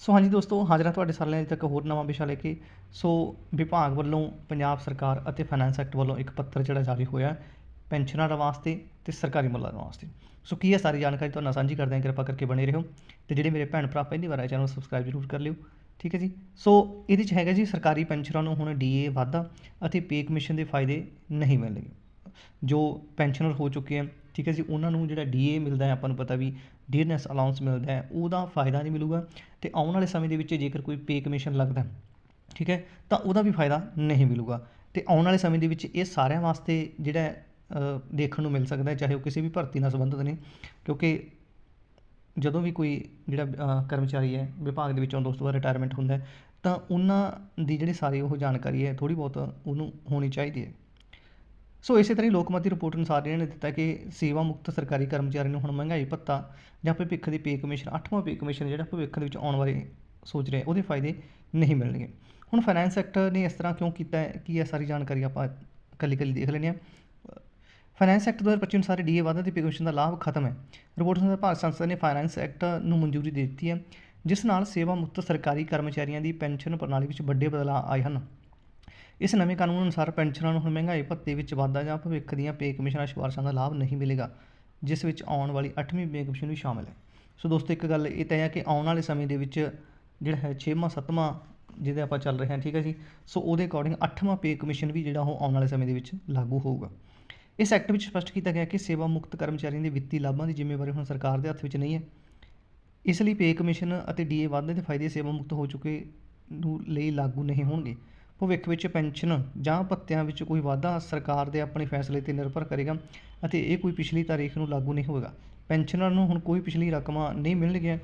ਸੋ ਹਾਂਜੀ ਦੋਸਤੋ, ਹਾਜ਼ਰਾਂ ਤੁਹਾਡੇ ਸਾਰਿਆਂ ਅੱਜ ਤੱਕ ਹੋਰ ਨਵਾਂ ਵਿਸ਼ਾ ਲੈ ਕੇ। ਸੋ ਵਿਭਾਗ ਵੱਲੋਂ ਪੰਜਾਬ ਸਰਕਾਰ ਅਤੇ ਫਾਈਨੈਂਸ ਐਕਟ ਵੱਲੋਂ ਇੱਕ ਪੱਤਰ ਜਿਹੜਾ ਜਾਰੀ ਹੋਇਆ ਹੈ ਪੈਨਸ਼ਨਰਾਂ ਵਾਸਤੇ ਤੇ ਸਰਕਾਰੀ ਮੁਲਾਜ਼ਮਾਂ ਵਾਸਤੇ। ਸੋ ਕੀ ਹੈ ਸਾਰੀ ਜਾਣਕਾਰੀ ਤੁਹਾਨੂੰ ਨਾਲ ਸਾਂਝੀ ਕਰਦੇ ਹਾਂ, ਕਿਰਪਾ ਕਰਕੇ ਬਣੇ ਰਹੋ ਤੇ ਜਿਹੜੇ ਮੇਰੇ ਭੈਣ ਭਰਾ ਪਹਿਲੀ ਵਾਰ ਆਏ, ਚੈਨਲ ਸਬਸਕ੍ਰਾਈਬ ਜ਼ਰੂਰ ਕਰ ਲਿਓ, ਠੀਕ ਹੈ ਜੀ? ਸੋ ਇਹਦੇ 'ਚ ਹੈਗਾ ਜੀ, ਸਰਕਾਰੀ ਪੈਨਸ਼ਨਰਾਂ ਨੂੰ ਹੁਣ ਡੀਏ ਵਾਧਾ ਅਤੇ ਪੇ ਕਮਿਸ਼ਨ ਦੇ ਫਾਇਦੇ ਨਹੀਂ ਮਿਲਣਗੇ। ਜੋ ਪੈਨਸ਼ਨਰ ਹੋ ਚੁੱਕੇ ਹੈ, ਠੀਕ ਹੈ ਜੀ, ਉਹਨਾਂ ਨੂੰ ਜਿਹੜਾ ਡੀ ਏ ਮਿਲਦਾ ਹੈ, ਆਪਾਂ ਨੂੰ ਪਤਾ ਵੀ ਡੀਅਰਨੈਸ ਅਲਾਉਂਸ ਮਿਲਦਾ ਹੈ, ਉਹਦਾ ਫਾਇਦਾ ਨਹੀਂ ਮਿਲੂਗਾ ਅਤੇ ਆਉਣ ਵਾਲੇ ਸਮੇਂ ਦੇ ਵਿੱਚ ਜੇਕਰ ਕੋਈ ਪੇ ਕਮਿਸ਼ਨ ਲੱਗਦਾ ਠੀਕ ਹੈ, ਤਾਂ ਉਹਦਾ ਵੀ ਫਾਇਦਾ ਨਹੀਂ ਮਿਲੂਗਾ ਅਤੇ ਆਉਣ ਵਾਲੇ ਸਮੇਂ ਦੇ ਵਿੱਚ ਇਹ ਸਾਰਿਆਂ ਵਾਸਤੇ ਜਿਹੜਾ ਦੇਖਣ ਨੂੰ ਮਿਲ ਸਕਦਾ ਚਾਹੇ ਉਹ ਕਿਸੇ ਵੀ ਭਰਤੀ ਨਾਲ ਸੰਬੰਧਿਤ ਨੇ, ਕਿਉਂਕਿ ਜਦੋਂ ਵੀ ਕੋਈ ਜਿਹੜਾ ਕਰਮਚਾਰੀ ਹੈ, ਵਿਭਾਗ ਦੇ ਵਿੱਚੋਂ ਉਸ ਤੋਂ ਬਾਅਦ ਰਿਟਾਇਰਮੈਂਟ ਹੁੰਦਾ ਤਾਂ ਉਹਨਾਂ ਦੀ ਜਿਹੜੀ ਸਾਰੀ ਉਹ ਜਾਣਕਾਰੀ ਹੈ ਥੋੜੀ ਬਹੁਤ ਉਹਨੂੰ ਹੋਣੀ ਚਾਹੀਦੀ ਹੈ। ਸੋ ਇਸੇ ਤਰ੍ਹਾਂ ਹੀ ਲੋਕਮਤੀ ਰਿਪੋਰਟ ਅਨੁਸਾਰ ਇਹਨਾਂ ਨੇ ਦਿੱਤਾ ਕਿ ਸੇਵਾ ਮੁਕਤ ਸਰਕਾਰੀ ਕਰਮਚਾਰੀ ਨੂੰ ਹੁਣ ਮਹਿੰਗਾਈ ਭੱਤਾ ਜਾਂ ਭਵਿੱਖ ਦੀ ਪੇ ਕਮਿਸ਼ਨ 8ਵਾਂ ਪੇ ਕਮਿਸ਼ਨ ਜਿਹੜਾ ਭਵਿੱਖ ਦੇ ਵਿੱਚ ਆਉਣ ਵਾਲੇ ਸੋਚ ਰਹੇ ਉਹਦੇ ਫਾਇਦੇ ਨਹੀਂ ਮਿਲਣਗੇ। ਹੁਣ ਫਾਈਨੈਂਸ ਸੈਕਟਰ ਨੇ ਇਸ ਤਰ੍ਹਾਂ ਕਿਉਂ ਕੀਤਾ ਹੈ? ਕੀ ਹੈ ਸਾਰੀ ਜਾਣਕਾਰੀ ਆਪਾਂ ਕੱਲੀ ਕੱਲੀ ਦੇਖ ਲੈਂਦੇ ਹਾਂ। ਫਾਈਨੈਂਸ ਐਕਟ 2025 ਅਨੁਸਾਰ ਡੀਏ ਵਾਧਾ ਤੇ ਪੇ ਕਮਿਸ਼ਨ ਦਾ ਲਾਭ ਖਤਮ ਹੈ। ਰਿਪੋਰਟ ਅਨੁਸਾਰ ਭਾਰਤ ਸੰਸਦ ਨੇ ਫਾਈਨੈਂਸ ਐਕਟ ਨੂੰ ਮਨਜ਼ੂਰੀ ਦੇ ਦਿੱਤੀ ਹੈ, ਜਿਸ ਨਾਲ ਸੇਵਾ ਮੁਕਤ ਸਰਕਾਰੀ ਕਰਮਚਾਰੀਆਂ ਦੀ ਪੈਨਸ਼ਨ ਪ੍ਰਣਾਲੀ ਵਿੱਚ ਵੱਡੇ ਬਦਲਾਅ ਆਏ ਹਨ। ਇਸ ਨਵੇਂ ਕਾਨੂੰਨ ਅਨੁਸਾਰ ਪੈਨਸ਼ਨਰਾਂ ਨੂੰ ਹੁਣ ਮਹਿੰਗਾਈ ਭੱਤੇ ਵਿੱਚ ਵਾਧਾ ਜਾਂ ਭਵਿੱਖ ਦੀਆਂ ਪੇ ਕਮਿਸ਼ਨਾਂ ਸਿਫਾਰਸ਼ਾਂ ਦਾ ਲਾਭ ਨਹੀਂ ਮਿਲੇਗਾ, ਜਿਸ ਵਿੱਚ ਆਉਣ ਵਾਲੀ 8ਵੀਂ ਪੇ ਕਮਿਸ਼ਨ ਵੀ ਸ਼ਾਮਲ ਹੈ। ਸੋ ਦੋਸਤੋ, ਇੱਕ ਗੱਲ ਇਹ ਤੈਅ ਹੈ ਕਿ ਆਉਣ ਵਾਲੇ ਸਮੇਂ ਦੇ ਵਿੱਚ ਜਿਹੜਾ ਹੈ 6ਵਾਂ 7ਵਾਂ ਜਿਹਦੇ ਆਪਾਂ ਚੱਲ ਰਹੇ ਹਾਂ, ਠੀਕ ਹੈ ਜੀ? ਸੋ ਉਹਦੇ ਅਕੋਰਡਿੰਗ 8ਵਾਂ ਪੇ ਕਮਿਸ਼ਨ ਵੀ ਜਿਹੜਾ ਉਹ ਆਉਣ ਵਾਲੇ ਸਮੇਂ ਦੇ ਵਿੱਚ ਲਾਗੂ ਹੋਊਗਾ। ਇਸ ਐਕਟ ਵਿੱਚ ਸਪਸ਼ਟ ਕੀਤਾ ਗਿਆ ਕਿ ਸੇਵਾ ਮੁਕਤ ਕਰਮਚਾਰੀਆਂ ਦੇ ਵਿੱਤੀ ਲਾਭਾਂ ਦੀ ਜ਼ਿੰਮੇਵਾਰੀ ਹੁਣ ਸਰਕਾਰ ਦੇ ਹੱਥ ਵਿੱਚ ਨਹੀਂ ਹੈ। ਇਸ ਲਈ ਪੇ ਕਮਿਸ਼ਨ ਅਤੇ ਡੀਏ ਵਾਧੇ ਦੇ ਫਾਇਦੇ ਸੇਵਾ ਮੁਕਤ ਹੋ ਚੁੱਕੇ ਨੂੰ ਲਈ ਲਾਗੂ ਨਹੀਂ ਹੋਣਗੇ। ਭਵਿੱਖ ਵਿੱਚ ਪੈਨਸ਼ਨ ਜਾਂ ਭੱਤਿਆਂ ਵਿੱਚ ਕੋਈ ਵਾਧਾ ਸਰਕਾਰ ਦੇ ਆਪਣੇ ਫੈਸਲੇ ਤੇ ਨਿਰਭਰ ਕਰੇਗਾ ਅਤੇ ਇਹ ਕੋਈ ਪਿਛਲੀ ਤਾਰੀਖ ਨੂੰ ਲਾਗੂ ਨਹੀਂ ਹੋਵੇਗਾ। ਪੈਨਸ਼ਨਰ ਨੂੰ ਹੁਣ ਕੋਈ ਪਿਛਲੀ ਰਕਮਾਂ ਨਹੀਂ ਮਿਲਣਗੀਆਂ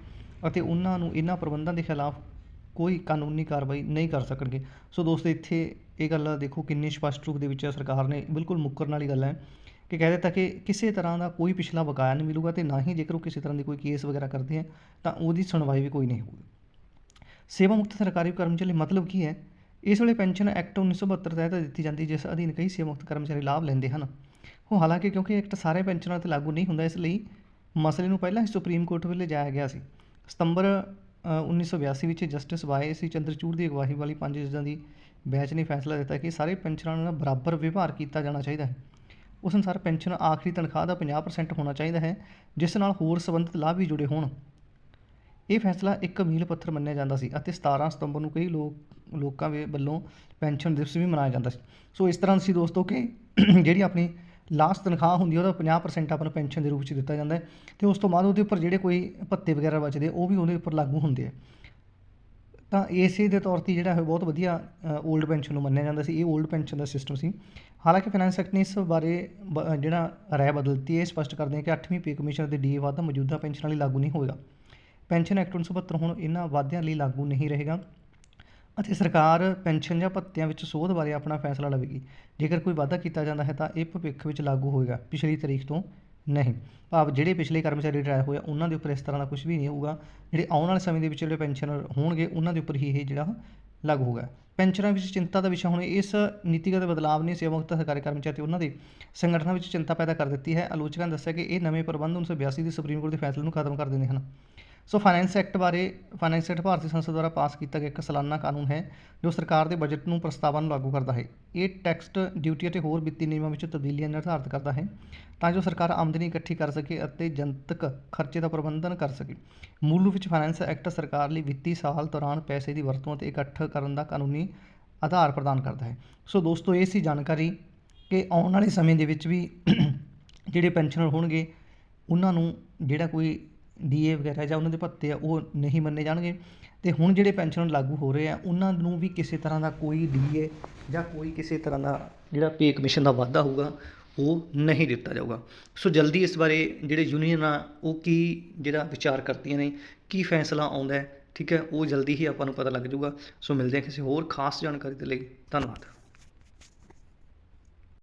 ਅਤੇ ਉਹਨਾਂ ਨੂੰ ਇਹਨਾਂ ਪ੍ਰਬੰਧਾਂ ਦੇ ਖਿਲਾਫ ਕੋਈ ਕਾਨੂੰਨੀ ਕਾਰਵਾਈ ਨਹੀਂ ਕਰ ਸਕਣਗੇ। ਸੋ ਦੋਸਤੋ, ਇੱਥੇ ਇਹ ਗੱਲ ਦੇਖੋ ਕਿੰਨੀ ਸਪਸ਼ਟ ਰੂਪ ਦੇ ਵਿੱਚ ਸਰਕਾਰ ਨੇ ਬਿਲਕੁਲ ਮੁੱਕਰਨ ਵਾਲੀ ਗੱਲ ਹੈ ਕਿ ਕਹਿ ਦਿੱਤਾ ਕਿ ਕਿਸੇ ਤਰ੍ਹਾਂ ਦਾ ਕੋਈ ਪਿਛਲਾ ਬਕਾਇਆ ਨਹੀਂ ਮਿਲੂਗਾ ਤੇ ਨਾ ਹੀ ਜੇਕਰ ਉਹ ਕਿਸੇ ਤਰ੍ਹਾਂ ਦੀ ਕੋਈ ਕੇਸ ਵਗੈਰਾ ਕਰਦੇ ਹੈ ਤਾਂ ਉਹਦੀ ਸੁਣਵਾਈ ਵੀ ਕੋਈ ਨਹੀਂ ਹੋਊਗੀ। ਸੇਵਾ ਮੁਕਤ ਸਰਕਾਰੀ ਕਰਮਚਾਰੀ ਮਤਲਬ ਕੀ ਹੈ? ਇਸ ਵੇਲੇ ਪੈਨਸ਼ਨ ਐਕਟ 1972 ਤਹਿਤ ਦਿੱਤੀ ਜਾਂਦੀ ਜਿਸ ਅਧੀਨ ਕਈ ਸੇਵਾ ਮੁਕਤ ਕਰਮਚਾਰੀ ਲਾਭ ਲੈਂਦੇ ਹਨ। ਉਹ ਹਾਲਾਂਕਿ ਕਿਉਂਕਿ ਐਕਟ ਸਾਰੇ ਪੈਨਸ਼ਨਰਾਂ ਤੇ ਲਾਗੂ ਨਹੀਂ ਹੁੰਦਾ ਇਸ ਲਈ ਮਸਲੇ ਨੂੰ ਪਹਿਲਾਂ ਹੀ ਸੁਪਰੀਮ ਕੋਰਟ ਵੱਲ ਲਿਜਾਇਆ ਗਿਆ ਸੀ। ਸਤੰਬਰ ਅ, 1982 ਵਿੱਚ ਜਸਟਿਸ ਵਾਈ ਸੀ ਚੰਦਰਚੂੜ ਦੀ ਅਗਵਾਈ ਵਾਲੀ ਪੰਜ ਜੱਜਾਂ ਦੀ ਬੈਂਚ ਨੇ ਫੈਸਲਾ ਦਿੱਤਾ ਕਿ ਸਾਰੇ ਪੈਨਸ਼ਨਰਾਂ ਨਾਲ ਬਰਾਬਰ ਵਿਵਹਾਰ ਕੀਤਾ ਜਾਣਾ ਚਾਹੀਦਾ ਹੈ। ਉਸ ਅਨੁਸਾਰ ਪੈਨਸ਼ਨ ਆਖਰੀ ਤਨਖਾਹ ਦਾ 50% ਹੋਣਾ ਚਾਹੀਦਾ ਹੈ ਜਿਸ ਨਾਲ ਹੋਰ ਸੰਬੰਧਿਤ ਲਾਭ ਵੀ ਜੁੜੇ ਹੋਣ। ਇਹ ਫੈਸਲਾ ਇੱਕ ਮੀਲ ਪੱਥਰ ਮੰਨਿਆ ਜਾਂਦਾ ਸੀ ਅਤੇ 17 ਸਤੰਬਰ ਨੂੰ ਕਈ ਲੋਕ ਲੋਕਾਂ ਦੇ ਵੱਲੋਂ ਪੈਨਸ਼ਨ ਦਿਵਸ ਵੀ ਮਨਾਇਆ ਜਾਂਦਾ ਸੀ। ਸੋ ਇਸ ਤਰ੍ਹਾਂ ਸੀ ਦੋਸਤੋ ਕਿ ਜਿਹੜੀ ਆਪਣੀ ਲਾਸਟ ਤਨਖਾਹ ਹੁੰਦੀ ਹੈ, ਉਹਦਾ 50% ਆਪਾਂ ਨੂੰ ਪੈਨਸ਼ਨ ਦੇ ਰੂਪ 'ਚ ਦਿੱਤਾ ਜਾਂਦਾ ਹੈ ਤੇ ਉਸ ਤੋਂ ਬਾਅਦ ਉਹਦੇ ਉੱਪਰ ਜਿਹੜੇ ਕੋਈ ਭੱਤੇ ਵਗੈਰਾ ਬਚਦੇ, ਉਹ ਵੀ ਉਹਦੇ ਉੱਪਰ ਲਾਗੂ ਹੁੰਦੇ ਆ। ਤਾਂ ਇਸੇ ਦੇ ਤੌਰ ਤੇ ਜਿਹੜਾ ਹੈ ਬਹੁਤ ਵਧੀਆ 올ਡ ਪੈਨਸ਼ਨ ਨੂੰ ਮੰਨਿਆ ਜਾਂਦਾ ਸੀ। ਇਹ 올ਡ ਪੈਨਸ਼ਨ ਦਾ ਸਿਸਟਮ ਸੀ। ਹਾਲਾਂਕਿ ਫਾਈਨੈਂਸ ਐਕਟ ਨੇ ਇਸ ਬਾਰੇ ਬ- ਜਿਹੜਾ ਰਾਏ ਬਦਲਤੀ ਹੈ, ਇਹ ਸਪਸ਼ਟ ਕਰਦੇ ਹਾਂ ਕਿ 8ਵੀਂ ਪੇ ਕਮਿਸ਼ਨ ਅਤੇ ਡੀਏ ਵਾਧਾ ਮੌਜੂਦਾ ਪੈਨਸ਼ਨਾਂ ਲਈ ਲਾਗੂ ਨਹੀਂ ਹੋਏਗਾ। ਪੈਨਸ਼ਨ ਐਕਟ 1972 ਹੁਣ ਇਹਨਾਂ ਵਾਧਿਆਂ ਲਈ ਲਾਗੂ ਨਹੀਂ ਰਹੇਗਾ। ਅਤੇ ਸਰਕਾਰ ਪੈਨਸ਼ਨ ਜਾਂ ਭੱਤਿਆਂ ਵਿੱਚ ਸੋਧ ਬਾਰੇ ਆਪਣਾ ਫੈਸਲਾ ਲਵੇਗੀ। ਜੇਕਰ ਕੋਈ ਵਾਅਦਾ ਕੀਤਾ ਜਾਂਦਾ ਹੈ ਤਾਂ ਇਹ ਭਵਿੱਖ ਵਿੱਚ ਲਾਗੂ ਹੋਏਗਾ। ਪਿਛਲੀ ਤਾਰੀਖ ਤੋਂ ਨਹੀਂ। ਭਾਵ ਜਿਹੜੇ ਪਿਛਲੇ ਕਰਮਚਾਰੀ ਰਿਟਾਇਰ ਹੋਏ ਆ, ਉਹਨਾਂ ਦੇ ਉੱਪਰ ਇਸ ਤਰ੍ਹਾਂ ਦਾ ਕੁਝ ਵੀ ਨਹੀਂ ਹੋਊਗਾ। ਜਿਹੜੇ ਆਉਣ ਵਾਲੇ ਸਮੇਂ ਦੇ ਵਿੱਚ ਜਿਹੜੇ ਪੈਨਸ਼ਨਰ ਹੋਣਗੇ ਉਹਨਾਂ ਦੇ ਉੱਪਰ ਹੀ ਇਹ ਜਿਹੜਾ ਲਾਗੂ ਹੋਗਾ ਪੈਨਸ਼ਨਾਂ ਵਿੱਚ ਚਿੰਤਾ ਦਾ ਵਿਸ਼ਾ ਹੁਣ ਇਸ ਨੀਤੀਗਤ ਬਦਲਾਵ ਨੇ ਸੇਵਾ ਮੁਕਤ ਸਰਕਾਰੀ ਕਰਮਚਾਰੀ ਤੇ ਉਹਨਾਂ ਦੇ ਸੰਗਠਨਾਂ ਵਿੱਚ ਚਿੰਤਾ ਪੈਦਾ ਕਰ ਦਿੱਤੀ ਹੈ। ਆਲੋਚਕਾਂ ਨੇ ਦੱਸਿਆ ਕਿ ਇਹ ਨਵੇਂ ਪ੍ਰਬੰਧ 1982 ਦੇ ਸੁਪਰੀਮ ਕੋਰਟ ਦੇ ਫੈਸਲੇ ਨੂੰ ਖਤਮ ਕਰ ਦਿੰਦੇ ਹਨ। ਸੋ ਫਾਈਨੈਂਸ ਐਕਟ ਬਾਰੇ, ਫਾਈਨੈਂਸ ਐਕਟ ਭਾਰਤੀ ਸੰਸਦ ਦੁਆਰਾ ਪਾਸ ਕੀਤਾ ਗਿਆ ਇੱਕ ਸਾਲਾਨਾ ਕਾਨੂੰਨ ਹੈ, ਜੋ ਸਰਕਾਰ ਦੇ ਬਜਟ ਨੂੰ ਪ੍ਰਸਤਾਵਾਂ ਨੂੰ ਲਾਗੂ ਕਰਦਾ ਹੈ। ਇਹ ਟੈਕਸਟ ਡਿਊਟੀ ਅਤੇ ਹੋਰ ਵਿੱਤੀ ਨਿਯਮਾਂ ਵਿੱਚ ਤਬਦੀਲੀਆਂ ਨਿਰਧਾਰਤ ਕਰਦਾ ਹੈ, ਤਾਂ ਜੋ ਸਰਕਾਰ ਆਮਦਨੀ ਇਕੱਠੀ ਕਰ ਸਕੇ ਅਤੇ ਜਨਤਕ ਖਰਚੇ ਦਾ ਪ੍ਰਬੰਧਨ ਕਰ ਸਕੇ। ਮੂਲ ਰੂਪ ਵਿੱਚ ਫਾਈਨੈਂਸ ਐਕਟ ਸਰਕਾਰ ਲਈ ਵਿੱਤੀ ਸਾਲ ਦੌਰਾਨ ਪੈਸੇ ਦੀ ਵਰਤੋਂ ਅਤੇ ਇਕੱਠ ਕਰਨ ਦਾ ਕਾਨੂੰਨੀ ਆਧਾਰ ਪ੍ਰਦਾਨ ਕਰਦਾ ਹੈ। ਸੋ ਦੋਸਤੋ, ਇਹ ਸੀ ਜਾਣਕਾਰੀ ਕਿ ਆਉਣ ਵਾਲੇ ਸਮੇਂ ਦੇ ਵਿੱਚ ਵੀ ਜਿਹੜੇ ਪੈਨਸ਼ਨਰ ਹੋਣਗੇ, ਉਹਨਾਂ ਨੂੰ ਜਿਹੜਾ ਕੋਈ ਡੀਏ ਵਗੈਰਾ ਜਾਂ ਉਹਨਾਂ ਦੇ ਭੱਤੇ ਆ, ਉਹ ਨਹੀਂ ਮੰਨੇ ਜਾਣਗੇ। ਤੇ ਹੁਣ ਜਿਹੜੇ ਪੈਨਸ਼ਨ ਲਾਗੂ ਹੋ ਰਹੇ ਆ, ਉਹਨਾਂ ਨੂੰ ਵੀ ਕਿਸੇ ਤਰ੍ਹਾਂ ਦਾ ਕੋਈ ਡੀਏ ਜਾਂ ਕੋਈ ਕਿਸੇ ਤਰ੍ਹਾਂ ਦਾ ਜਿਹੜਾ ਪੇ ਕਮਿਸ਼ਨ ਦਾ ਵਾਧਾ ਹੋਊਗਾ, ਉਹ ਨਹੀਂ ਦਿੱਤਾ ਜਾਊਗਾ। ਸੋ ਜਲਦੀ ਇਸ ਬਾਰੇ ਜਿਹੜੇ ਯੂਨੀਅਨ ਆ ਉਹ ਕੀ ਜਿਹੜਾ ਵਿਚਾਰ ਕਰਦੀਆਂ ਨੇ, ਕੀ ਫੈਸਲਾ ਆਉਂਦਾ ਹੈ, ਠੀਕ ਹੈ, ਉਹ ਜਲਦੀ ਹੀ ਆਪਾਂ ਨੂੰ ਪਤਾ ਲੱਗ ਜਾਊਗਾ। ਸੋ ਮਿਲਦੇ ਹਾਂ ਕਿਸੇ ਹੋਰ ਖਾਸ ਜਾਣਕਾਰੀ ਦੇ ਲਈ। ਧੰਨਵਾਦ।